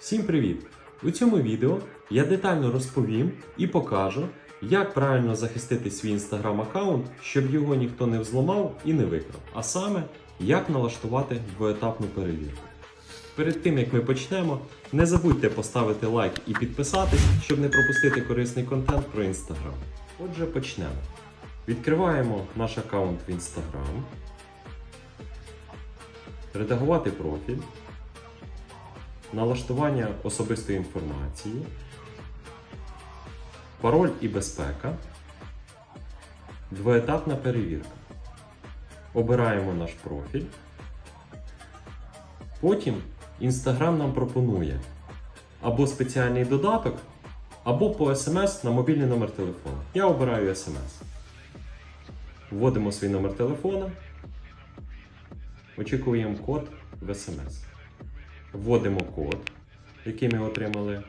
Всім привіт! У цьому відео я детально розповім і покажу, як правильно захистити свій інстаграм аккаунт, щоб його ніхто не взломав і не викрав. А саме, як налаштувати двоетапну перевірку. Перед тим як ми почнемо, не забудьте поставити лайк і підписатись, щоб не пропустити корисний контент про інстаграм. Отже, почнемо. Відкриваємо наш аккаунт в інстаграм. Редагувати профіль налаштування особистої інформації, пароль і безпека, двоетапна перевірка. Обираємо наш профіль. Потім Instagram нам пропонує або спеціальний додаток, або по смс на мобільний номер телефону. Я обираю смс. Вводимо свій номер телефона, очікуємо код в смс. Вводимо код, який ми отримали.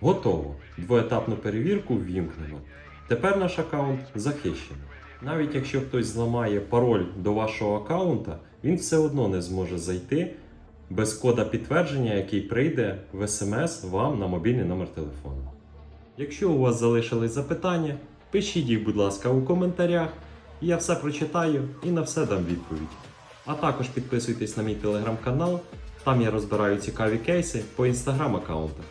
Готово. Двоетапну перевірку ввімкнено. Тепер наш аккаунт захищений. Навіть якщо хтось зламає пароль до вашого аккаунта, він все одно не зможе зайти без кода підтвердження, який прийде в смс вам на мобільний номер телефону. Якщо у вас залишились запитання, пишіть їх, будь ласка, у коментарях. Я все прочитаю і на все дам відповідь. А також підписуйтесь на мій телеграм-канал, там я розбираю цікаві кейси по інстаграм аккаунтах.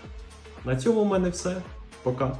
На цьому в мене все. Пока.